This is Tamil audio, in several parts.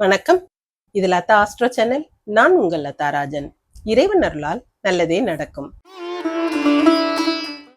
வணக்கம். இது லதா ஆஸ்ட்ரோ சேனல். நான் உங்கள் லதா ராஜன். இறைவன் அருளால் நல்லதே நடக்கும்.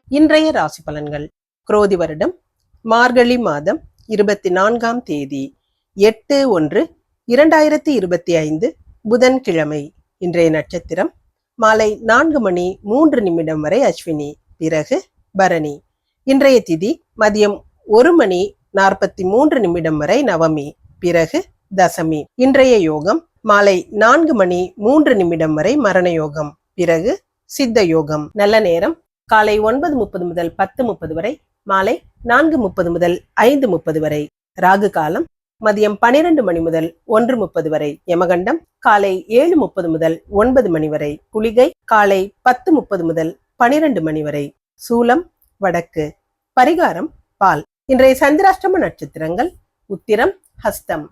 இன்றைய ராசி பலன்கள். குரோதி வருடம் மார்கழி மாதம் இருபத்தி நான்காம் தேதி எட்டு ஒன்று இரண்டாயிரத்தி இருபத்தி ஐந்து புதன்கிழமை. இன்றைய நட்சத்திரம் மாலை நான்கு மணி மூன்று நிமிடம் வரை அஸ்வினி பிறகு பரணி. இன்றைய திதி மதியம் ஒரு மணி நாற்பத்தி மூன்று நிமிடம் வரை நவமி பிறகு தசமி. இன்றைய யோகம் மாலை நான்கு மணி மூன்று நிமிடம் வரை மரண யோகம். பிறகு சித்த யோகம். நல்ல நேரம் காலை ஒன்பது முப்பது முதல் பத்து முப்பது வரை மாலை நான்கு முப்பது முதல் ஐந்து முப்பது வரை. ராகு காலம் மதியம் பனிரெண்டு மணி முதல் ஒன்று முப்பது வரை. யமகண்டம் காலை ஏழு முப்பது முதல் ஒன்பது மணி வரை. குளிகை காலை பத்து முப்பது முதல் பனிரெண்டு மணி வரை. சூலம் வடக்கு. பரிகாரம் பால். இன்றைய சந்திராஷ்டம நட்சத்திரங்கள் உத்திரம் ஹஸ்தம்.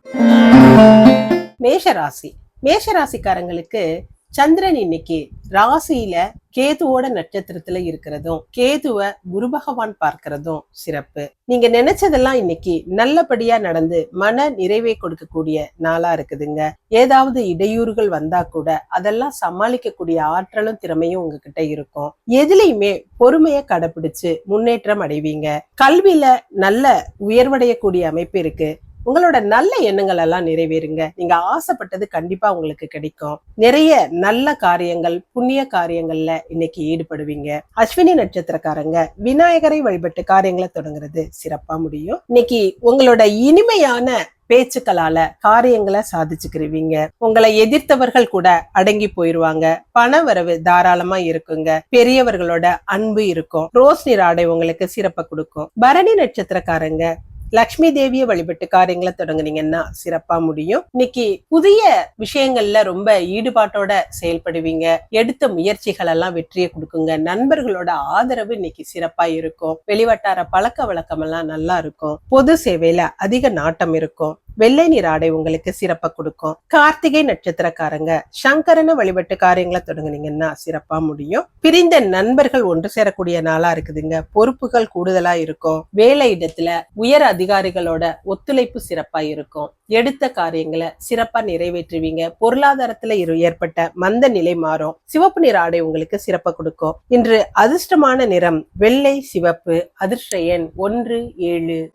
மேஷராசி. மேஷராசிக்காரங்களுக்கு சந்திரன் இன்னைக்கு ராசியில கேதுவோட நட்சத்திரத்துல இருக்கிறதும் கேதுவ குரு பகவான் பார்க்கிறதும் சிறப்பு. நீங்க நினைச்சதெல்லாம் இன்னைக்கு நல்லபடியா நடந்து மன நிறைவை கொடுக்கக்கூடிய நாளா இருக்குதுங்க. ஏதாவது இடையூறுகள் வந்தா கூட அதெல்லாம் சமாளிக்கக்கூடிய ஆற்றலும் திறமையும் உங்ககிட்ட இருக்கும். எதுலையுமே பொறுமையை கடைபிடிச்சு முன்னேற்றம் அடைவீங்க. கல்வியில நல்ல உயர்வடையக்கூடிய அமைப்பு இருக்கு. உங்களோட நல்ல எண்ணங்கள் எல்லாம் நிறைவேறுங்க. நீங்க ஆசைப்பட்டது கண்டிப்பா உங்களுக்கு கிடைக்கும். நிறைய நல்ல காரியங்கள் புண்ணிய காரியங்கள்ல இன்னைக்கு ஈடுபடுவீங்க. அஸ்வினி நட்சத்திரக்காரங்க விநாயகரை வழிபட்டு காரியங்களை தொடங்குறது சிறப்பா முடியும். இன்னைக்கு உங்களோட இனிமையான பேச்சுக்களால காரியங்களை சாதிச்சுக்கிருவீங்க. உங்களை எதிர்த்தவர்கள் கூட அடங்கி போயிருவாங்க. பண வரவு தாராளமா இருக்குங்க. பெரியவர்களோட அன்பு இருக்கும். ரோஸ் நிற ஆடை உங்களுக்கு சிறப்பை கொடுக்கும். பரணி நட்சத்திரக்காரங்க லக்ஷ்மி தேவியை வழிபட்டு காரியங்களை தொடங்குனீங்கன்னா சிறப்பா முடியும். இன்னைக்கு புதிய விஷயங்கள்ல ரொம்ப ஈடுபாட்டோட செயல்படுவீங்க. எடுத்த முயற்சிகள் எல்லாம் வெற்றியை கொடுக்குங்க. நண்பர்களோட ஆதரவு இன்னைக்கு சிறப்பா இருக்கும். வெளிவட்டார பழக்க வழக்கம் எல்லாம் நல்லா இருக்கும். பொது சேவையில அதிக நாட்டம் இருக்கும். வெள்ளை நீர் ஆடை உங்களுக்கு சிறப்பா கொடுக்கும். கார்த்திகை நட்சத்திரக்காரங்க சங்கரனை வழிபட்டு காரியங்களை தொடங்குனீங்கன்னா சிறப்பா முடியும். பிரிந்த நண்பர்கள் ஒன்று சேரக்கூடிய நாளா இருக்குதுங்க. பொறுப்புகள் கூடுதலா இருக்கும். வேலை இடத்துல உயர் அதிகாரிகளோட ஒத்துழைப்பு சிறப்பா இருக்கும். எடுத்த காரியங்களை சிறப்பா நிறைவேற்றுவீங்க. பொருளாதாரத்துல இரு- ஏற்பட்ட மந்த நிலை மாறும். சிவப்பு நிற ஆடை உங்களுக்கு சிறப்பா கொடுக்கும். இன்று அதிர்ஷ்டமான நிறம் வெள்ளை சிவப்பு அதிர்ஷ்ட எண் ஒன்று ஏழு.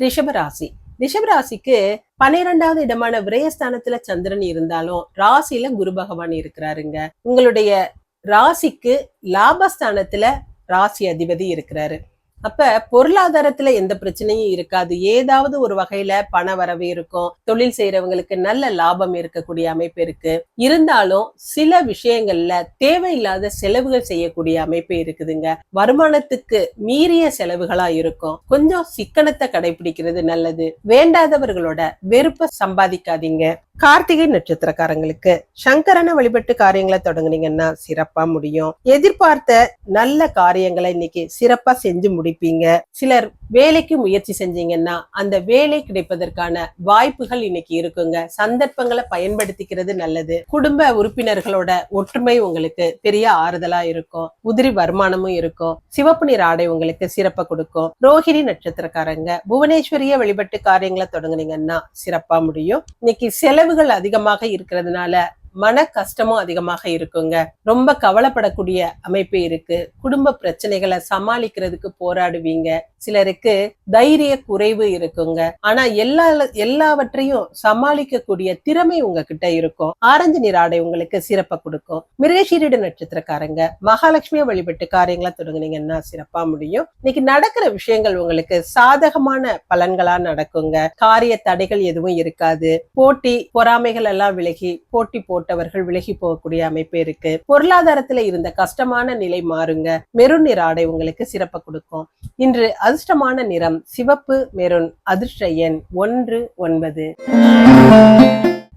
ரிஷபராசி ரிஷபராசிக்கு பன்னிரெண்டாவது இடமான விரயஸ்தானத்துல சந்திரன் இருந்தாலும் ராசியில குரு பகவான் இருக்கிறாருங்க. உங்களுடைய ராசிக்கு லாபஸ்தானத்துல ராசி அதிபதி இருக்கிறாரு. அப்ப பொருளாதாரத்துல எந்த பிரச்சனையும் இருக்காது. ஏதாவது ஒரு வகையில பண வரவு இருக்கும். தொழில் செய்யறவங்களுக்கு நல்ல லாபம் இருக்கக்கூடிய அமைப்பு இருக்கு. இருந்தாலும் சில விஷயங்கள்ல தேவையில்லாத செலவுகள் செய்யக்கூடிய அமைப்பு இருக்குதுங்க. வருமானத்துக்கு மீறிய செலவுகளா இருக்கும். கொஞ்சம் சிக்கனத்தை கடைபிடிக்கிறது நல்லது. வேண்டாதவர்களோட வெறுப்ப சம்பாதிக்காதீங்க. கார்த்திகை நட்சத்திரக்காரங்களுக்கு சங்கரனை வழிபட்டு காரியங்களை தொடங்குனீங்கன்னா சிறப்பா முடியும். எதிர்பார்த்த நல்ல காரியங்களை இன்னைக்கு சிறப்பா செஞ்சு முடிப்பீங்க. சிலர் வேலைக்கு முயற்சி செஞ்சீங்கன்னா அந்த வேலை கிடைப்பதற்கான வாய்ப்புகள் இன்னைக்கு இருக்குங்க. சந்தர்ப்பங்களை பயன்படுத்திக்கிறது நல்லது. குடும்ப உறுப்பினர்களோட ஒற்றுமை உங்களுக்கு பெரிய ஆறுதலா இருக்கும். உதிரி வருமானமும் இருக்கும். சிவப்பு நிற ஆடை உங்களுக்கு சிறப்பை கொடுக்கும். ரோஹிணி நட்சத்திரக்காரங்க புவனேஸ்வரிய வழிபட்டு காரியங்களை தொடங்குனீங்கன்னா சிறப்பா முடியும். இன்னைக்கு செலவு செலவுகள் அதிகமாக இருக்கிறதுனால மன கஷ்டமும் அதிகமாக இருக்குங்க. ரொம்ப கவலைப்படக்கூடிய அமைப்பு இருக்கு. குடும்ப பிரச்சனைகளை சமாளிக்கிறதுக்கு போராடுவீங்க. சிலருக்கு தைரிய குறைவு இருக்குங்க. ஆனா எல்லா எல்லாவற்றையும் சமாளிக்கக்கூடிய திறமை உங்ககிட்ட இருக்கும். ஆரஞ்சு நிற ஆடை உங்களுக்கு சிறப்பை கொடுக்கும். மிருகசீரிட நட்சத்திரக்காரங்க மகாலட்சுமியை வழிபட்டு காரியங்களை தொடங்குனீங்கன்னா சிறப்பா முடியும். இன்னைக்கு நடக்கிற விஷயங்கள் உங்களுக்கு சாதகமான பலன்களா நடக்குங்க. காரிய தடைகள் எதுவும் இருக்காது. போட்டி பொறாமைகள் எல்லாம் விலகி போட்டி போட்டு போட்டவர்கள் விலகி போகக்கூடிய அமைப்பு இருக்கு. பொருளாதாரத்துல இருந்த கஷ்டமான நிலை மாறுங்க. மெருன் நிற ஆடை உங்களுக்கு சிறப்பை கொடுக்கும். இன்று அதிர்ஷ்டமான நிறம் சிவப்பு மெருன் அதிர்ஷ்ட எண் ஒன்று ஒன்பது.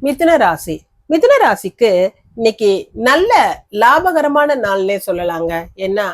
மிதுன ராசி. மிதுன ராசிக்கு இன்னைக்கு நல்ல லாபகரமான நாள்னே சொல்லலாங்க. ஏன்னா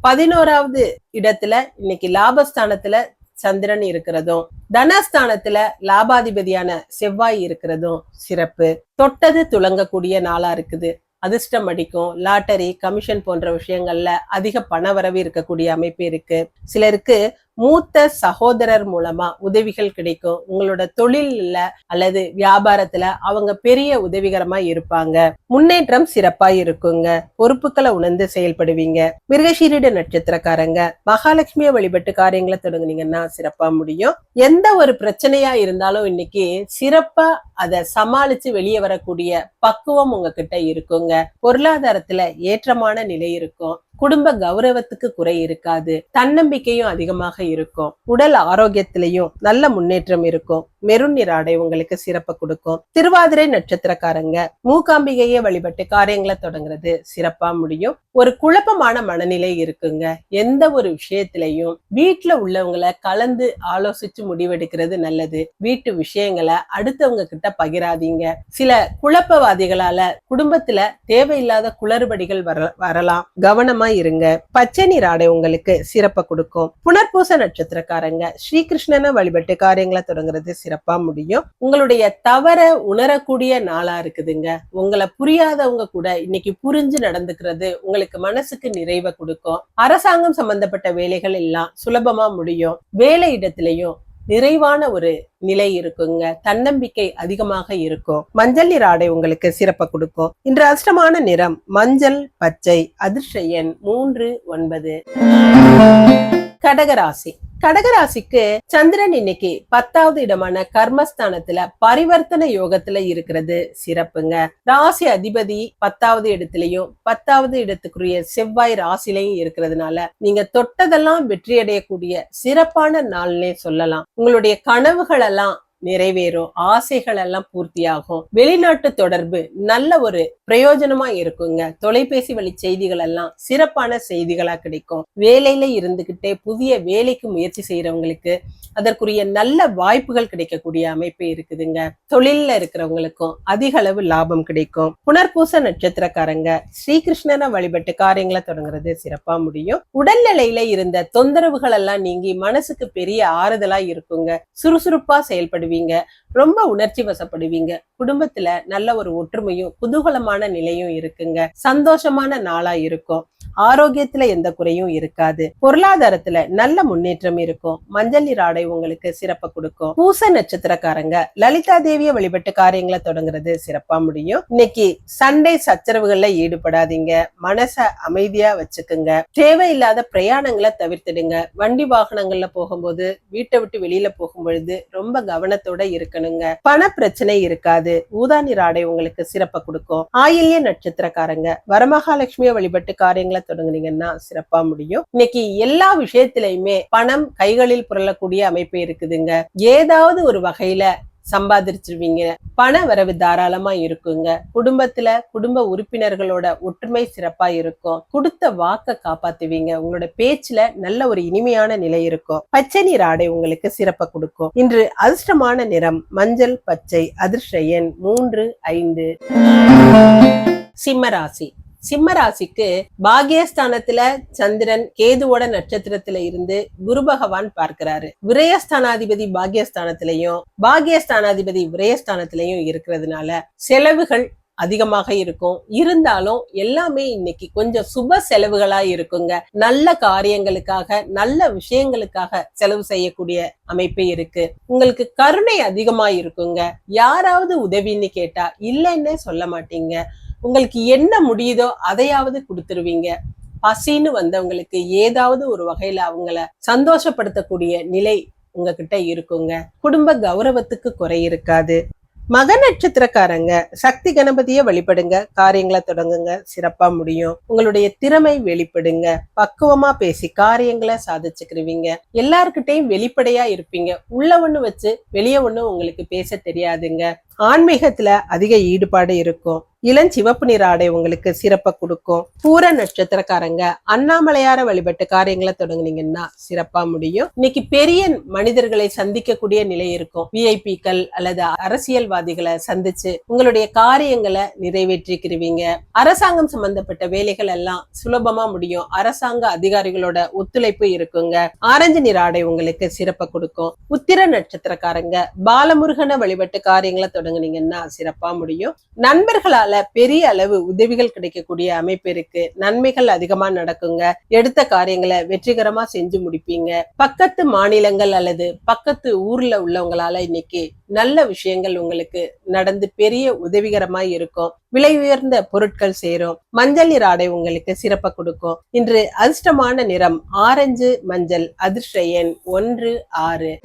பதினோராவது இடத்துல இன்னைக்கு லாபஸ்தானத்துல சந்திரன் இருக்கிறதும் தனஸ்தானத்துல லாபாதிபதியான செவ்வாய் இருக்கிறதும் சிறப்பு. தொட்டது துளங்கக்கூடிய நாளா இருக்குது. அதிர்ஷ்டம் அடிக்கும். லாட்டரி கமிஷன் போன்ற விஷயங்கள்ல அதிக பண வரவு இருக்கக்கூடிய அமைப்பு இருக்கு. சிலருக்கு மூத்த சகோதரர் மூலமா உதவிகள் கிடைக்கும். உங்களோட தொழில்ல அல்லது வியாபாரத்துல அவங்க பெரிய உதவிகரமா இருப்பாங்க. முன்னேற்றம் சிறப்பா இருக்குங்க. பொறுப்புகளை உணர்ந்து செயல்படுவீங்க. மிருகசீரிட நட்சத்திரக்காரங்க மகாலட்சுமியை வழிபட்டு காரியங்களை தொடங்குனீங்கன்னா சிறப்பா முடியும். எந்த ஒரு பிரச்சனையா இருந்தாலும் இன்னைக்கு சிறப்பா அதை சமாளிச்சு வெளியே வரக்கூடிய பக்குவம் உங்ககிட்ட இருக்குங்க. பொருளாதாரத்துல ஏற்றமான நிலை இருக்கும். குடும்ப கௌரவத்துக்கு குறை இருக்காது. தன்னம்பிக்கையும் அதிகமாக இருக்கும். உடல் ஆரோக்கியத்திலையும் நல்ல முன்னேற்றம் இருக்கும். மெருன் நிற ஆடை உங்களுக்கு சிறப்பை கொடுக்கும். திருவாதிரை நட்சத்திரக்காரங்க மூகாம்பிகையை வழிபட்டு காரியங்களை தொடங்குறது சிறப்பா முடியும். ஒரு குழப்பமான மனநிலை இருக்குங்க. எந்த ஒரு விஷயத்திலையும் வீட்டுல உள்ளவங்களை கலந்து ஆலோசிச்சு முடிவெடுக்கிறது நல்லது. வீட்டு விஷயங்களை அடுத்தவங்க கிட்ட பகிராதீங்க. சில குழப்பவாதிகளால குடும்பத்துல தேவையில்லாத குளறுபடிகள் வர வரலாம். கவனமா இருங்க. பச்சை நீர் ஆடை உங்களுக்கு சிறப்பை கொடுக்கும். புனர்பூச நட்சத்திரக்காரங்க ஸ்ரீகிருஷ்ணனை வழிபட்டு காரியங்களை தொடங்குறது சிறப்பா முடியும். உங்களுடைய தவற உணரக்கூடிய நாளா இருக்குதுங்க. உங்களை புரியாதவங்க கூட இன்னைக்கு புரிஞ்சு நடந்துக்கிறது உங்களுக்கு மனசுக்கு நிறைவை கொடுக்கும். அரசாங்கம் சம்பந்தப்பட்ட வேலைகள் எல்லாம் சுலபமா முடியும். வேலை இடத்திலையும் நிறைவான ஒரு நிலை இருக்குங்க. தன்னம்பிக்கை அதிகமாக இருக்கும். மஞ்சள் நிற ஆடை உங்களுக்கு சிறப்பை கொடுக்கும். இன்று அஷ்டமான நிறம் மஞ்சள் பச்சை அதிர்ஷ்ட எண் மூன்று ஒன்பது. கடகராசி. கடகராசிக்கு சந்திரன் இன்னைக்கு பத்தாவது இடமான கர்மஸ்தானத்துல பரிவர்த்தனை யோகத்துல இருக்கிறது. சிறப்புங்க. ராசி அதிபதி பத்தாவது இடத்துலயும் பத்தாவது இடத்துக்குரிய செவ்வாய் ராசிலையும் இருக்கிறதுனால நீங்க தொட்டதெல்லாம் வெற்றி அடையக்கூடிய சிறப்பான நாள்னே சொல்லலாம். உங்களுடைய கனவுகள் எல்லாம் நிறைவேறும். ஆசைகள் எல்லாம் பூர்த்தியாகும். வெளிநாட்டு தொடர்பு நல்ல ஒரு பிரயோஜனமா இருக்குங்க. தொலைபேசி வழி செய்திகள் எல்லாம் சிறப்பான செய்திகளா கிடைக்கும். வேலையில இருந்துகிட்டே புதிய வேலைக்கு முயற்சி செய்யறவங்களுக்கு அதற்குரிய நல்ல வாய்ப்புகள் கிடைக்கக்கூடிய அமைப்பு இருக்குதுங்க. தொழில்ல இருக்கிறவங்களுக்கும் அதிக அளவு லாபம் கிடைக்கும். புனர்பூச நட்சத்திரக்காரங்க ஸ்ரீகிருஷ்ணனை வழிபட்டு காரியங்களை தொடங்குறது சிறப்பா முடியும். உடல்நிலையில இருந்த தொந்தரவுகள் எல்லாம் நீங்கி மனசுக்கு பெரிய ஆறுதலா இருக்குங்க. சுறுசுறுப்பா செயல்படுவீங்க. ரொம்ப உணர்ச்சி வசப்படுவீங்க. குடும்பத்துல நல்ல ஒரு ஒற்றுமையும் குதூகலமான நிலையும் இருக்குங்க. சந்தோஷமான நாளா இருக்கும். ஆரோக்கியத்துல எந்த குறையும் இருக்காது. பொருளாதாரத்துல நல்ல முன்னேற்றம் இருக்கும். மஞ்சள் நீர் ஆடை உங்களுக்கு சிறப்ப கொடுக்கும். பூச நட்சத்திரக்காரங்க லலிதா தேவிய வழிபட்டு காரியங்களை தொடங்குறது சிறப்பா முடியும். இன்னைக்கு சண்டை சச்சரவுகள்ல ஈடுபடாதீங்க. மனச அமைதியா வச்சுக்குங்க. தேவையில்லாத பிரயாணங்களை தவிர்த்துடுங்க. வண்டி வாகனங்கள்ல போகும்போது வீட்டை விட்டு வெளியில போகும்பொழுது ரொம்ப கவனத்தை கவனத்தோட இருக்கணுங்க. பண பிரச்சனை இருக்காது. ஊதா நீர் ஆடை உங்களுக்கு சிறப்பை கொடுக்கும். ஆயில்ய நட்சத்திரக்காரங்க வரமகாலட்சுமியை வழிபட்டு காரியங்களை தொடங்குனீங்கன்னா சிறப்பா முடியும். இன்னைக்கு எல்லா விஷயத்திலையுமே பணம் கைகளில் புரளக்கூடிய அமைப்பு இருக்குதுங்க. ஏதாவது ஒரு வகையில சம்பாதிச்சிருவீங்க. பண வரவு தாராளமா இருக்குங்க. குடும்பத்துல குடும்ப உறுப்பினர்களோட ஒற்றுமை சிறப்பா இருக்கும். கொடுத்த வாக்க காப்பாத்துவீங்க. உங்களோட பேச்சுல நல்ல ஒரு இனிமையான நிலை இருக்கும். பச்சை நீர் ஆடை உங்களுக்கு சிறப்பை கொடுக்கும். இன்று அதிர்ஷ்டமான நிறம் மஞ்சள் பச்சை அதிர்ஷ்ட எண் மூன்று ஐந்து. சிம்மராசி சிம்ம ராசிக்கு பாகியஸ்தானத்துல சந்திரன் கேதுவோட நட்சத்திரத்துல இருந்து குரு பகவான் பார்க்கிறாரு. விரயஸ்தானாதிபதி பாகியஸ்தானத்திலையும் பாகியஸ்தானாதிபதி விரயஸ்தானத்திலையும் இருக்கிறதுனால செலவுகள் அதிகமாக இருக்கும். இருந்தாலும் எல்லாமே இன்னைக்கு கொஞ்சம் சுப செலவுகளா இருக்குங்க. நல்ல காரியங்களுக்காக நல்ல விஷயங்களுக்காக செலவு செய்யக்கூடிய அமைப்பு இருக்கு. உங்களுக்கு கருணை அதிகமா இருக்குங்க. யாராவது உதவின்னு கேட்டா இல்லைன்னே சொல்ல மாட்டீங்க. உங்களுக்கு என்ன முடியுதோ அதையாவது கொடுத்துருவீங்க. பசின்னு வந்தவங்களுக்கு ஏதாவது ஒரு வகையில அவங்கள சந்தோஷப்படுத்தக்கூடிய நிலை உங்ககிட்ட இருக்குங்க. குடும்ப கௌரவத்துக்கு குறை இருக்காது. மக நட்சத்திரக்காரங்க சக்தி கணபதிய வழிபடுங்க. காரியங்களை தொடங்குங்க. சிறப்பா முடியும். உங்களுடைய திறமை வெளிப்படுங்க. பக்குவமா பேசி காரியங்களை சாதிச்சுக்கிருவீங்க. எல்லாருக்கிட்டையும் வெளிப்படையா இருப்பீங்க. உள்ள ஒண்ணு வச்சு வெளியே ஒண்ணு உங்களுக்கு பேச தெரியாதுங்க. ஆன்மீகத்துல அதிக ஈடுபாடு இருக்கும். இளஞ்சிவப்பு நிற ஆடை உங்களுக்கு சிறப்பை கொடுக்கும். பூர நட்சத்திரக்காரங்க அண்ணாமலையார வழிபட்டு காரியங்களை தொடங்குனீங்கன்னா சிறப்பா முடியும். இன்னைக்கு பெரிய மனிதர்களை சந்திக்கக்கூடிய நிலை இருக்கும். விஐபிக்கள் அல்லது அரசியல்வாதிகளை சந்திச்சு உங்களுடைய காரியங்களை நிறைவேற்றிக்கிறீங்க அரசாங்கம் சம்பந்தப்பட்ட வேலைகள் எல்லாம் சுலபமா முடியும். அரசாங்க அதிகாரிகளோட ஒத்துழைப்பு இருக்குங்க. ஆரஞ்சு நிற ஆடை உங்களுக்கு சிறப்பை கொடுக்கும். உத்திர நட்சத்திரக்காரங்க பாலமுருகனை வழிபட்டு காரியங்களை தொடங்குனீங்கன்னா சிறப்பா முடியும். நண்பர்களால பெரிய அளவு உதவிகள் கிடைக்கக்கூடிய அமைப்பு இருக்கு. நன்மைகள் அதிகமா நடக்குங்க. எடுத்த காரியங்களை வெற்றிகரமா செஞ்சு முடிப்பீங்க. பக்கத்து மாநிலங்கள் அல்லது பக்கத்து ஊர்ல உள்ளவங்களால இன்னைக்கு நல்ல விஷயங்கள் உங்களுக்கு நடந்து பெரிய உதவிகரமா இருக்கும். விலை உயர்ந்த பொருட்கள் சேரும். மஞ்சள் நீர் ஆடை உங்களுக்கு சிறப்ப கொடுக்கும். இன்று அதிர்ஷ்டமான நிறம் ஆரஞ்சு மஞ்சள் அதிர்ஷ்ட எண் ஒன்று ஆறு.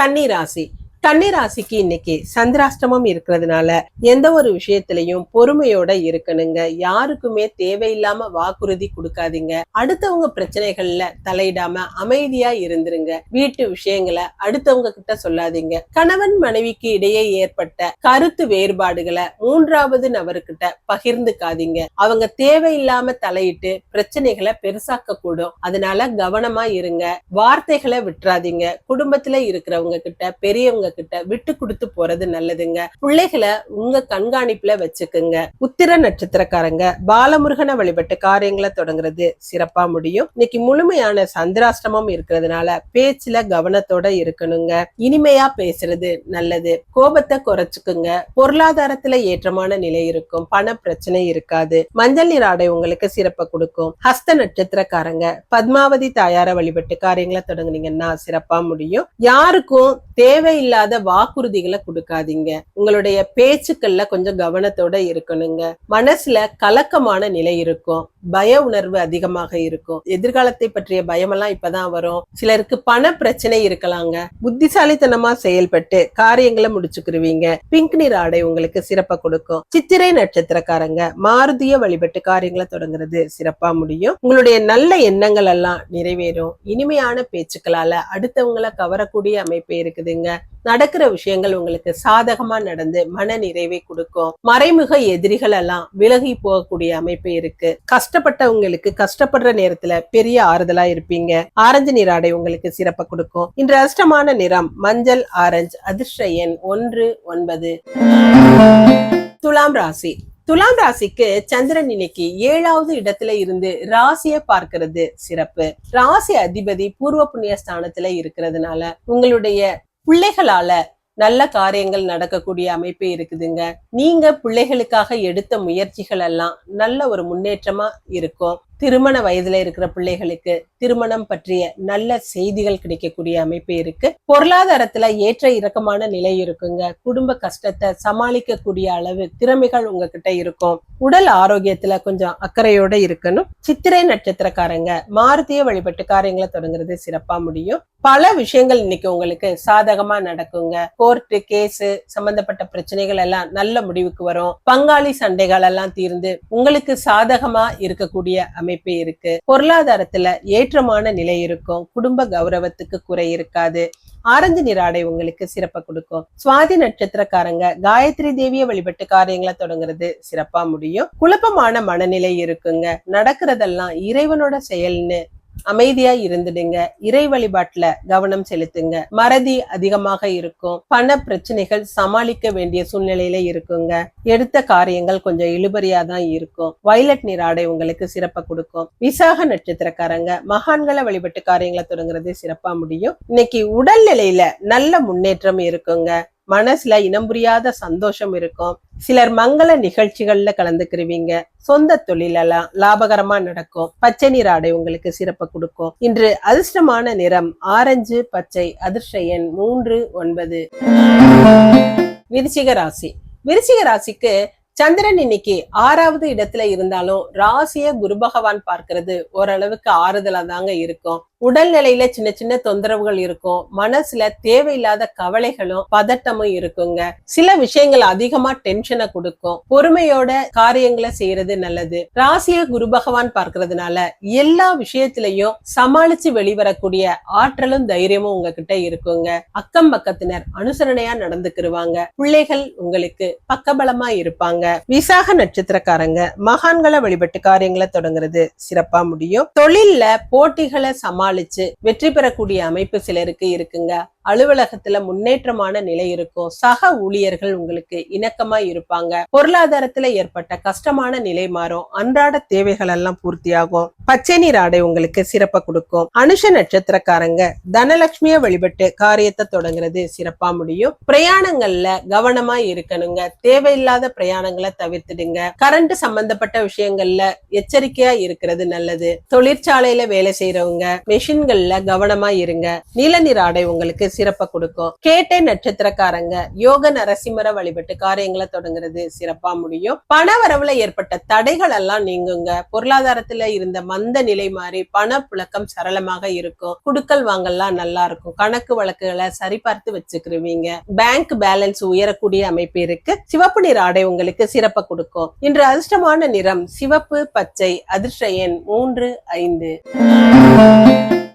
கன்னிராசி கன்னிராசிக்கு இன்னைக்கு சந்திராஷ்டமம் இருக்கிறதுனால எந்த ஒரு விஷயத்திலையும் பொறுமையோட இருக்கணுங்க. யாருக்குமே தேவையில்லாம வாக்குறுதி கொடுக்காதீங்க. அடுத்தவங்க பிரச்சனைகள்ல தலையிடாம அமைதியா இருந்துருங்க. வீட்டு விஷயங்களை அடுத்தவங்க கிட்ட சொல்லாதீங்க. கணவன் மனைவிக்கு இடையே ஏற்பட்ட கருத்து வேறுபாடுகளை மூன்றாவது நபர்கிட்ட பகிர்ந்துக்காதீங்க. அவங்க தேவையில்லாம தலையிட்டு பிரச்சனைகளை பெருசாக்க கூடும். அதனால கவனமா இருங்க. வார்த்தைகளை விட்டுறாதீங்க. குடும்பத்துல இருக்கிறவங்க கிட்ட பெரியவங்க கிட்ட விட்டு கொடுத்து போறது நல்லதுங்க. பிள்ளைகளை உங்க கண்காணிப்புல வச்சுக்குங்க. உத்திர நட்சத்திரக்காரங்க பாலமுருகனை வழிபட்டு காரியங்களை தொடங்குறது சிறப்பா முடியும். இன்னைக்கு முழுமையான சந்திராஷ்டமம் இருக்கிறதுனால பேச்சுல கவனத்தோட இருக்கணுங்க. இனிமையா பேசுறது நல்லது. கோபத்தை குறைச்சுக்குங்க. பொருளாதாரத்துல ஏற்றமான நிலை இருக்கும். பண பிரச்சனை இருக்காது. மஞ்சள் நீர் ஆடை உங்களுக்கு சிறப்பை கொடுக்கும். ஹஸ்த நட்சத்திரக்காரங்க பத்மாவதி தாயார வழிபட்டு காரியங்களை தொடங்குனீங்கன்னா சிறப்பா முடியும். யாருக்கும் தேவையில்லாத வாக்குறுதிகளை கொடுக்காதீங்க. உங்களுடைய பேச்சுக்கள்ல கொஞ்சம் கவனத்தோட இருக்கணுங்க. மனசுல கலக்கமான நிலை இருக்கும். பய உணர்வு அதிகமாக இருக்கும். எதிர்காலத்தை பற்றிய பயமெல்லாம் இப்பதான் வரும். சிலருக்கு பண பிரச்சனை இருக்கலாங்க. புத்திசாலித்தனமா செயல்பட்டு காரியங்களை முடிச்சுக்கிருவீங்க. பிங்க் நிற ஆடை உங்களுக்கு சிறப்பா கொடுக்கும். சித்திரை நட்சத்திரக்காரங்க மாருதிய வழிபட்டு காரியங்களை தொடங்குறது சிறப்பா முடியும். உங்களுடைய நல்ல எண்ணங்கள் எல்லாம் நிறைவேறும். இனிமையான பேச்சுக்களால அடுத்தவங்களை கவரக்கூடிய அமைப்பு இருக்குதுங்க. நடக்கிற விஷயங்கள் உங்களுக்கு சாதகமா நடந்து மன நிறைவை கொடுக்கும். மறைமுக எதிரிகள் எல்லாம் விலகி போகக்கூடிய அமைப்பு இருக்கு. கஷ்டப்பட்டவங்களுக்கு கஷ்டப்படுற நேரத்துல பெரிய ஆறுதலா இருப்பீங்க. ஆரஞ்சு நீராடை உங்களுக்கு சிறப்ப கொடுக்கும். இன்று அஷ்டமான நிறம் மஞ்சள் ஆரஞ்சு அதிர்ஷ்ட எண் ஒன்று ஒன்பது. துலாம் ராசி. துலாம் ராசிக்கு சந்திரன் இன்னைக்கு ஏழாவது இடத்துல இருந்து ராசியை பார்க்கிறது சிறப்பு. ராசி அதிபதி பூர்வ புண்ணிய ஸ்தானத்துல இருக்கிறதுனால உங்களுடைய பிள்ளைகளால நல்ல காரியங்கள் நடக்கக்கூடிய அமைப்பு இருக்குதுங்க. நீங்க பிள்ளைகளுக்காக எடுத்த முயற்சிகள் எல்லாம் நல்ல ஒரு முன்னேற்றமா இருக்கும். திருமண வயதுல இருக்கிற பிள்ளைகளுக்கு திருமணம் பற்றிய நல்ல செய்திகள் கிடைக்கக்கூடிய அமைப்பு இருக்கு. பொருளாதாரத்துல ஏற்ற இறக்கமான நிலை இருக்குங்க. குடும்ப கஷ்டத்தை சமாளிக்கக்கூடிய அளவு திறமைகள் உங்ககிட்ட இருக்கும். உடல் ஆரோக்கியத்துல கொஞ்சம் அக்கறையோட இருக்கணும். சித்திரை நட்சத்திரக்காரங்க மாருதிய வழிபட்டு காரியங்களை தொடங்குறது சிறப்பா முடியும். பல விஷயங்கள் இன்னைக்கு உங்களுக்கு சாதகமா நடக்குங்க. கோர்ட்டு கேஸ் சம்பந்தப்பட்ட பிரச்சனைகள் எல்லாம் நல்ல முடிவுக்கு வரும். பங்காளி சண்டைகள் எல்லாம் தீர்ந்து உங்களுக்கு சாதகமா இருக்கக்கூடிய அமைப்பு இருக்கு. பொருளாதாரத்துல ஏற்றமான நிலை இருக்கும். குடும்ப கௌரவத்துக்கு குறை இருக்காது. ஆரஞ்சு நிற ஆடை உங்களுக்கு சிறப்பை கொடுக்கும். சுவாதி நட்சத்திரக்காரங்க காயத்ரி தேவிய வழிபட்டு காரியங்களை தொடங்குறது சிறப்பா முடியும். குழப்பமான மனநிலை இருக்குங்க. நடக்கிறதெல்லாம் இறைவனோட செயல்னு அமைதியா இருந்துடுங்க. இறை வழிபாட்டுல கவனம் செலுத்துங்க. மறதி அதிகமாக இருக்கும். பண பிரச்சனைகள் சமாளிக்க வேண்டிய சூழ்நிலையில இருக்குங்க. எடுத்த காரியங்கள் கொஞ்சம் இழுபறியா தான் இருக்கும். வயலட் நீர் ஆடை உங்களுக்கு சிறப்பை கொடுக்கும். விசாக நட்சத்திரக்காரங்க மகான்களை வழிபட்டு காரியங்களை தொடங்குறது சிறப்பா முடியும். இன்னைக்கு உடல்நிலையில நல்ல முன்னேற்றம் இருக்குங்க. மனசுல இனம் புரியாத சந்தோஷம் இருக்கும். சிலர் மங்கள நிகழ்ச்சிகள்ல கலந்துக்கிருவீங்க. சொந்த தொழிலெல்லாம் லாபகரமா நடக்கும். பச்சை நீர் ஆடை உங்களுக்கு சிறப்பு கொடுக்கும். இன்று அதிர்ஷ்டமான நிறம் ஆரஞ்சு பச்சை அதிர்ஷ்ட எண் மூன்று ஒன்பது. விருச்சிக ராசி. விருச்சிக ராசிக்கு சந்திரன் இன்னைக்கு ஆறாவது இடத்துல இருந்தாலும் ராசிய குரு பகவான் பார்க்கிறது ஓரளவுக்கு ஆறுதலா தாங்க இருக்கும். உடல்நிலையில சின்ன சின்ன தொந்தரவுகள் இருக்கும். மனசுல தேவையில்லாத கவலைகளும் பதட்டமும் இருக்குங்க. சில விஷயங்கள் அதிகமா டென்ஷனை கொடுக்கும். பொறுமையோட காரியங்களை செய்யறது நல்லது. ராசிய குரு பகவான் பார்க்கறதுனால எல்லா விஷயத்திலையும் சமாளிச்சு வெளிவரக்கூடிய ஆற்றலும் தைரியமும் உங்ககிட்ட இருக்குங்க. அக்கம் பக்கத்தினர் அனுசரணையா நடந்துக்கிருவாங்க. பிள்ளைகள் உங்களுக்கு பக்கபலமா இருப்பாங்க. விசாக நட்சத்திரக்காரங்க மகான்களை வழிபட்டு காரியங்களை தொடங்குறது சிறப்பா முடியும். தொழில்ல போட்டிகளை சமாளிச்சு வெற்றி பெறக்கூடிய அமைப்பு சிலருக்கு இருக்குங்க. அலுவலகத்துல முன்னேற்றமான நிலை இருக்கும். சக ஊழியர்கள் உங்களுக்கு இணக்கமா இருப்பாங்க. பொருளாதாரத்துல ஏற்பட்ட கஷ்டமான நிலை மாறும். அன்றாட தேவைகள் எல்லாம் பூர்த்தியாகும். பச்சை நீர் ஆடை உங்களுக்கு சிறப்பை கொடுக்கும். அனுஷ நட்சத்திரக்காரங்க தனலட்சுமிய வழிபட்டு காரியத்தை தொடங்குறது சிறப்பா முடியும். பிரயாணங்கள்ல கவனமா இருக்கணுங்க. தேவையில்லாத பிரயாணங்களை தவிர்த்துடுங்க. கரண்ட் சம்பந்தப்பட்ட விஷயங்கள்ல எச்சரிக்கையா இருக்கிறது நல்லது. தொழிற்சாலையில வேலை செய்யறவங்க மெஷின்கள்ல கவனமா இருங்க. நீல நீர் ஆடை உங்களுக்கு சிறப்பை கொடுக்கும். கேட்டை நட்சத்திரக்காரங்க யோக நரசிம்மர வழிபட்டு காரியங்களை தொடங்குறது சிறப்பா முடியும். பண வரவுல ஏற்பட்ட தடைகள் எல்லாம் நீங்குங்க. பொருளாதாரத்துல இருந்த மந்த நிலை மாறி பண புழக்கம் சரளமாக இருக்கும். குடுக்கல் வாங்கல்லாம் நல்லா இருக்கும். கணக்கு வழக்குகளை சரிபார்த்து வச்சுக்கிருவீங்க. பேங்க் பேலன்ஸ் உயரக்கூடிய அமைப்பு இருக்கு. சிவப்பு நிற ஆடை உங்களுக்கு சிறப்பை கொடுக்கும். இன்று அதிர்ஷ்டமான நிறம் சிவப்பு பச்சை அதிர்ஷ்ட எண் மூன்று ஐந்து.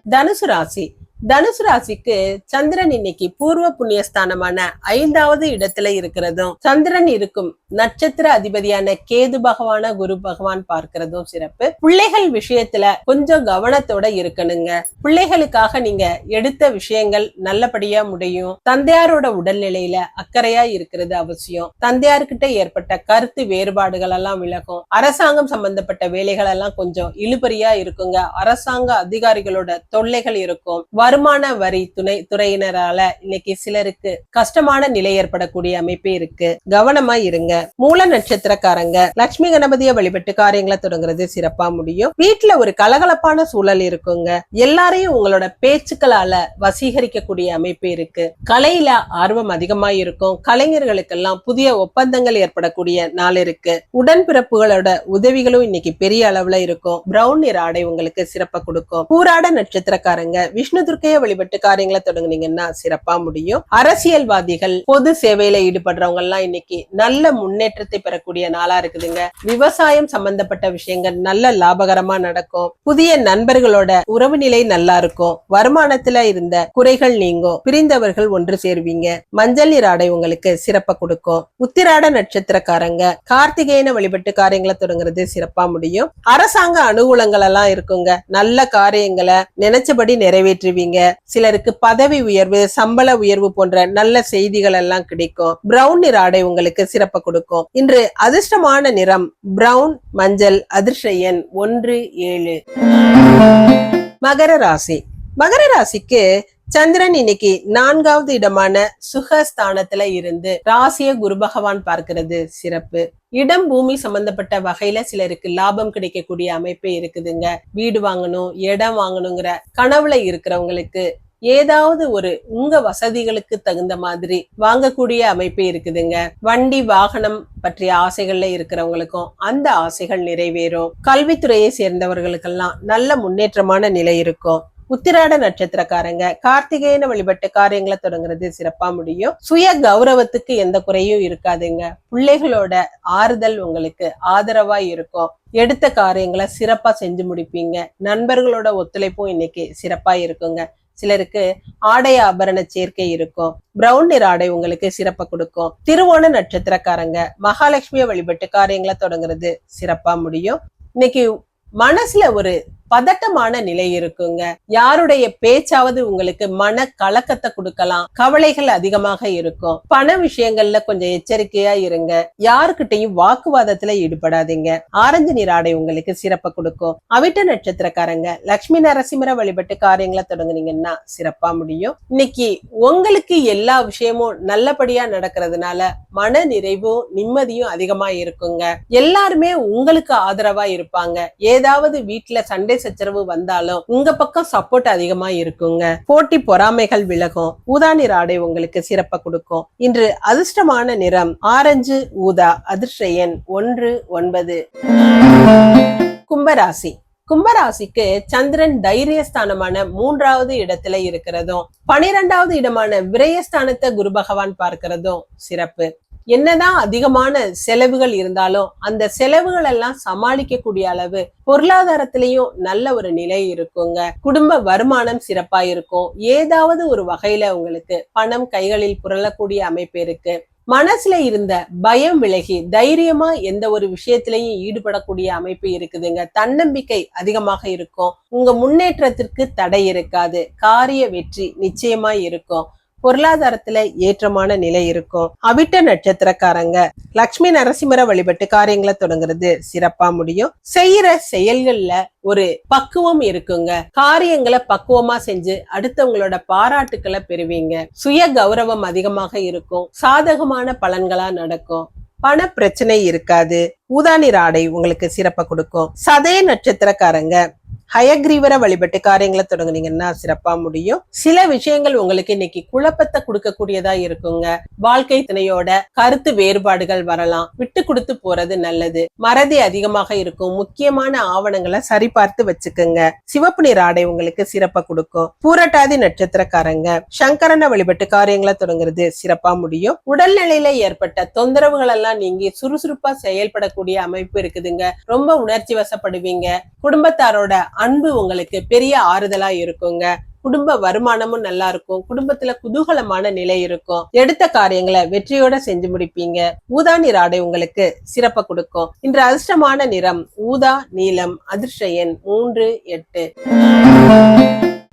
தனுசு ராசி. தனுசு ராசிக்கு சந்திரன் இன்னைக்கு பூர்வ புண்ணியஸ்தானமான ஐந்தாவது இடத்துல இருக்கிறதும் சந்திரன் இருக்கும் நட்சத்திர அதிபதியான கேது பகவான குரு பகவான் பார்க்கிறதும் சிறப்பு. பிள்ளைகள் விஷயத்துல கொஞ்சம் கவனத்தோட இருக்கணுங்க. பிள்ளைகளுக்காக நீங்க எடுத்த விஷயங்கள் நல்லபடியா முடியும். தந்தையாரோட உடல்நிலையில அக்கறையா இருக்கிறது அவசியம். தந்தையார்கிட்ட ஏற்பட்ட கருத்து வேறுபாடுகள் எல்லாம் விலகும். அரசாங்கம் சம்பந்தப்பட்ட வேலைகள் எல்லாம் கொஞ்சம் இழுபறியா இருக்குங்க. அரசாங்க அதிகாரிகளோட தொல்லைகள் இருக்கும். வருமான வரி துணை துறையினரால இன்னைக்கு சிலருக்கு கஷ்டமான நிலை ஏற்படக்கூடிய அமைப்பு இருக்கு. கவனமா இருங்க. மூல நட்சத்திரக்காரங்க லட்சுமி கணபதிய வழிபட்டு காரியங்களை தொடங்குறது சிறப்பா முடியும். வீட்டுல ஒரு கலகலப்பான சூழல் இருக்குங்க. எல்லாரையும் உங்களோட பேச்சுக்களால வசீகரிக்கக்கூடிய அமைப்பு இருக்கு. கலையில ஆர்வம் அதிகமா இருக்கும். கலைஞர்களுக்கெல்லாம் புதிய ஒப்பந்தங்கள் ஏற்படக்கூடிய நாள் இருக்கு. உடன்பிறப்புகளோட உதவிகளும் இன்னைக்கு பெரிய அளவுல இருக்கும். பிரவுன் நிற ஆடை உங்களுக்கு சிறப்பா கொடுக்கும். பூராட நட்சத்திரக்காரங்க விஷ்ணு துர்க்கைய வழிபட்டு காரியங்களை தொடங்குனீங்கன்னா சிறப்பா முடியும். அரசியல்வாதிகள் பொது சேவையில ஈடுபடுறவங்க எல்லாம் இன்னைக்கு நல்ல முன்னேற்றத்தை பெறக்கூடிய நாளா இருக்குதுங்க. விவசாயம் சம்பந்தப்பட்ட விஷயங்கள் நல்ல லாபகரமா நடக்கும். புதிய நண்பர்களோட உறவு நிலை நல்லா இருக்கும். வருமானத்துல இருந்த குறைகள் நீங்கும். பிரிந்தவர்கள் ஒன்று சேருவீங்க. மஞ்சள் நீர் ஆடை உங்களுக்கு சிறப்பை கொடுக்கும். உத்திராட நட்சத்திரக்காரங்க கார்த்திகேயன வழிபட்டு காரியங்களை தொடங்குறது சிறப்பா முடியும். அரசாங்க அனுகூலங்கள் எல்லாம் இருக்குங்க. நல்ல காரியங்களை நினைச்சபடி நிறைவேற்றுவீங்க. சிலருக்கு பதவி உயர்வு சம்பள உயர்வு போன்ற நல்ல செய்திகள் எல்லாம் கிடைக்கும். பிரவுன் நிற ஆடை உங்களுக்கு சிறப்பு கொடுக்கும். இன்று அதிர்ஷ்டமான நிறம் பிரவுன் மஞ்சள் அதிர்ஷ்ட எண் ஒன்று ஏழு. மகர ராசி. மகர ராசிக்கு சந்திரன் இன்னைக்கு நான்காவது இடமான சுகஸ்தானத்துல இருந்து ராசிய குரு பகவான் பார்க்கிறது சிறப்பு. இடம் பூமி சம்பந்தப்பட்ட வகையில சிலருக்கு லாபம் கிடைக்கக்கூடிய அமைப்பு இருக்குதுங்க. வீடு வாங்கணும் இடம் வாங்கணுங்கிற கனவுல இருக்கிறவங்களுக்கு ஏதாவது ஒரு உங்க வசதிகளுக்கு தகுந்த மாதிரி வாங்கக்கூடிய அமைப்பு இருக்குதுங்க. வண்டி வாகனம் பற்றிய ஆசைகள்ல இருக்கிறவங்களுக்கும் அந்த ஆசைகள் நிறைவேறும். கல்வித்துறையை சேர்ந்தவர்களுக்கெல்லாம் நல்ல முன்னேற்றமான நிலை இருக்கும். உத்திராட நட்சத்திரக்காரங்க. கார்த்திகேயன வழிபட்டு காரியங்களை தொடங்குறது சிறப்பா முடியும். சுய கௌரவத்துக்கு எந்த குறையும் இருக்காதுங்க. பிள்ளைகளோட ஆறுதல் உங்களுக்கு ஆதரவா இருக்கும். எடுத்த காரியங்களை சிறப்பா செஞ்சு முடிப்பீங்க. நண்பர்களோட ஒத்துழைப்பும் இன்னைக்கு சிறப்பா இருக்குங்க. சிலருக்கு ஆடை ஆபரண சேர்க்கை இருக்கும். பிரவுன் நிற ஆடை உங்களுக்கு சிறப்பை கொடுக்கும். திருவோண நட்சத்திரக்காரங்க மகாலட்சுமியை வழிபட்டு காரியங்களை தொடங்குறது சிறப்பா முடியும். இன்னைக்கு மனசுல ஒரு பதட்டமான நிலை இருக்குங்க. யாருடைய பேச்சாவது உங்களுக்கு மன கலக்கத்தை கொடுக்கலாம். கவலைகள் அதிகமாக இருக்கும். பண விஷயங்கள்ல கொஞ்சம் எச்சரிக்கையா இருங்க. யாருக்கிட்டையும் வாக்குவாதத்துல ஈடுபடாதீங்க. ஆரஞ்சு நீராடை உங்களுக்கு சிறப்பை கொடுக்கும். அவிட்ட நட்சத்திரக்காரங்க லட்சுமி நரசிம்மர வழிபட்டு காரியங்களை தொடங்குனீங்கன்னா சிறப்பா முடியும். இன்னைக்கு உங்களுக்கு எல்லா விஷயமும் நல்லபடியா நடக்கிறதுனால மன நிறைவும் நிம்மதியும் அதிகமா இருக்குங்க. எல்லாருமே உங்களுக்கு ஆதரவா இருப்பாங்க. ஏதாவது வீட்டுல சண்டை சண்டை சச்சரவு வந்தாலும் உங்க பக்கம் சப்போர்ட் அதிகமா இருக்குங்க. போட்டி பொறாமைகள் விலகும். ஊதா நிற ஆடை உங்களுக்கு சிறப்பா கொடுக்கும். இன்று அதிர்ஷ்டமான நிறம் ஆரஞ்சு ஊதா அதிர்ஷ்ட எண் ஒன்று ஒன்பது. கும்பராசி. கும்பராசிக்கு சந்திரன் தைரியஸ்தானமான மூன்றாவது இடத்துல இருக்கிறதும் பனிரெண்டாவது இடமான விரயஸ்தானத்தை குரு பகவான் பார்க்கிறதும் சிறப்பு. என்னதான் அதிகமான செலவுகள் இருந்தாலும் அந்த செலவுகள் எல்லாம் சமாளிக்கக்கூடிய அளவு பொருளாதாரத்திலையும் நல்ல ஒரு நிலை இருக்குங்க. குடும்ப வருமானம் சிறப்பா இருக்கும் ஏதாவது ஒரு வகையில உங்களுக்கு பணம் கைகளில் புரளக்கூடிய அமைப்பு இருக்கு. மனசுல இருந்த பயம் விலகி தைரியமா எந்த ஒரு விஷயத்திலையும் ஈடுபடக்கூடிய அமைப்பு இருக்குதுங்க. தன்னம்பிக்கை அதிகமாக இருக்கும். உங்க முன்னேற்றத்திற்கு தடை இருக்காது. காரிய வெற்றி நிச்சயமா இருக்கும். பொருளாதாரத்துல ஏற்றமான நிலை இருக்கும். அவிட்ட நட்சத்திரக்காரங்க லக்ஷ்மி நரசிம்மர வழிபட்டு காரியங்களை தொடங்குறது சிறப்பா முடியும். செய்யற செயல்கள்ல ஒரு பக்குவம் இருக்குங்க. காரியங்களை பக்குவமா செஞ்சு அடுத்தவங்களோட பாராட்டுக்களை பெறுவீங்க. சுய கௌரவம் அதிகமாக இருக்கும். சாதகமான பலன்களா நடக்கும். பண பிரச்சனை இருக்காது. ஊதானிர் ஆடை உங்களுக்கு சிறப்பை கொடுக்கும். சதய நட்சத்திரக்காரங்க ஹயக்ரீவரை வழிபட்டு காரியங்களை தொடங்குனீங்கன்னா சிறப்பா முடியும். சில விஷயங்கள் உங்களுக்கு இன்னைக்கு குழப்பத்தை கொடுக்கக்கூடியதா இருக்குங்க. வாழ்க்கை துணையோட கருத்து வேறுபாடுகள் வரலாம். விட்டு கொடுத்து போறது நல்லது. மறதி அதிகமாக இருக்கும். முக்கியமான ஆவணங்களை சரிபார்த்து வச்சுக்கோங்க. சிவப்பு நிற ஆடை உங்களுக்கு சிறப்பா கொடுக்கும். பூரட்டாதி நட்சத்திரக்காரங்க சங்கரனை வழிபட்டு காரியங்களை தொடங்குறது சிறப்பா முடியும். உடல்நிலையில ஏற்பட்ட தொந்தரவுகள் எல்லாம் நீங்கி சுறுசுறுப்பா செயல்படக்கூடிய அமைப்பு இருக்குதுங்க. ரொம்ப உணர்ச்சி வசப்படுவீங்க. குடும்பத்தாரோட அன்பு உங்களுக்கு பெரிய ஆறுதலா இருக்குங்க. குடும்ப வருமானமும் நல்லா இருக்கும். குடும்பத்துல குதூகலமான நிலை இருக்கும். எடுத்த காரியங்களை வெற்றியோட செஞ்சு முடிப்பீங்க. ஊதா நிற ஆடை உங்களுக்கு சிறப்ப கொடுக்கும். இன்று அதிர்ஷ்டமான நிறம் ஊதா நீலம் அதிர்ஷ்ட எண் மூன்று எட்டு.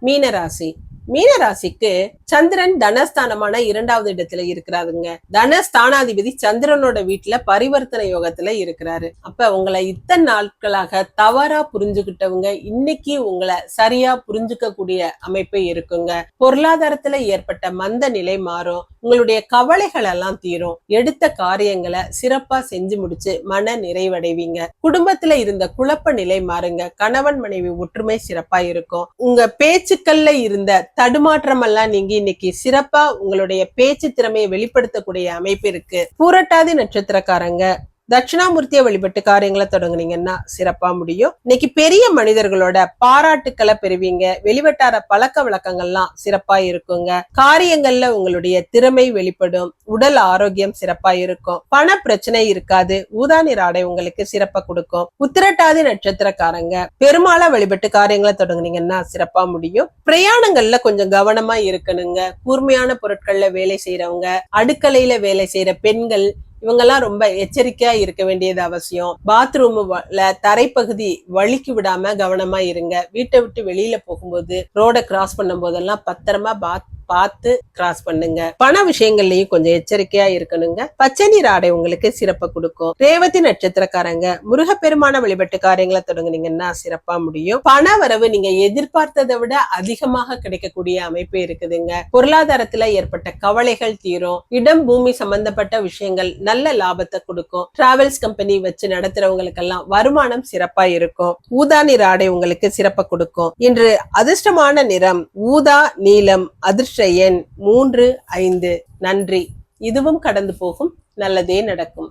மீனராசி. மீனராசிக்கு சந்திரன் தனஸ்தானமான இரண்டாவது இடத்துல இருக்கிறாருங்க. தனஸ்தானாதிபதி சந்திரனோட வீட்டுல பரிவர்த்தனை யோகத்துல இருக்கிறாரு. அப்ப உங்களை இத்தனை நாட்களாக தவறா புரிஞ்சுகிட்டவங்க இன்னைக்கு உங்களை சரியா புரிஞ்சுக்க கூடிய அமைப்பு இருக்குங்க. பொருளாதாரத்துல ஏற்பட்ட மந்த நிலை மாறும். உங்களுடைய கவலைகள் எல்லாம் தீரும். எடுத்த காரியங்களை சிறப்பா செஞ்சு முடிச்சு மன நிறைவடைவீங்க. குடும்பத்துல இருந்த குழப்ப நிலை மாறுங்க. கணவன் மனைவி ஒற்றுமை சிறப்பா இருக்கும். உங்க பேச்சுக்கள்ல இருந்த தடுமாற்றம் எல்லாம் நீங்க இன்னைக்கு சிறப்பா உங்களுடைய பேச்சு திறமையை வெளிப்படுத்தக்கூடிய அமைப்பு இருக்கு. பூரட்டாதி நட்சத்திரக்காரங்க தட்சிணாமூர்த்தியை வழிபட்டு காரியங்களை தொடங்குனீங்கன்னா சிறப்பா முடியும். இன்னைக்கு பெரிய மனிதர்களோட பாராட்டுக்களை பெறுவீங்க. வெளிவட்டார பழக்க வழக்கங்கள்லாம் சிறப்பா இருக்குங்க. காரியங்கள்ல உங்களுடைய திறமை வெளிப்படும். உடல் ஆரோக்கியம் சிறப்பா இருக்கும். பண பிரச்சனை இருக்காது. ஊதானிர் ஆடை உங்களுக்கு சிறப்பா கொடுக்கும். உத்திரட்டாதி நட்சத்திரக்காரங்க பெருமாளை வழிபட்டு காரியங்களை தொடங்குனீங்கன்னா சிறப்பா முடியும். பிரயாணங்கள்ல கொஞ்சம் கவனமா இருக்கணுங்க. கூர்மையான பொருட்கள்ல வேலை செய்யறவங்க அடுக்கலையில வேலை செய்யற பெண்கள் இவங்கெல்லாம் ரொம்ப எச்சரிக்கையா இருக்க வேண்டியது அவசியம். பாத்ரூம்ல தரைப்பகுதி வழுக்கி விடாம கவனமா இருங்க. வீட்டை விட்டு வெளியில போகும்போது ரோட கிராஸ் பண்ணும் போதெல்லாம் பத்திரமா பாத் பார்த்து கிராஸ் பண்ணுங்க. பண விஷயங்கள்லயும் கொஞ்சம் எச்சரிக்கையா இருக்கணுங்க. பச்சை நீர் ஆடை உங்களுக்கு சிறப்பை கொடுக்கும். ரேவதி நட்சத்திரக்காரங்க முருகப்பெருமான வழிபட்டு காரியங்களை தொடங்குனீங்கன்னா சிறப்பா முடியும். பண வரவு நீங்க எதிர்பார்த்ததை விட அதிகமாக கிடைக்கக்கூடிய அமைப்பு இருக்குதுங்க. பொருளாதாரத்துல ஏற்பட்ட கவலைகள் தீரும். இடம் பூமி சம்பந்தப்பட்ட விஷயங்கள் நல்ல லாபத்தை கொடுக்கும். டிராவல்ஸ் கம்பெனி வச்சு நடத்துறவங்களுக்கெல்லாம் வருமானம் சிறப்பா இருக்கும். ஊதா நிற ஆடை உங்களுக்கு சிறப்பை கொடுக்கும். இன்று அதிர்ஷ்டமான நிறம் ஊதா நீலம் அதிர்ஷ்ட எண் மூன்று ஐந்து. நன்றி. இதுவும் கடந்து போகும். நல்லதே நடக்கும்.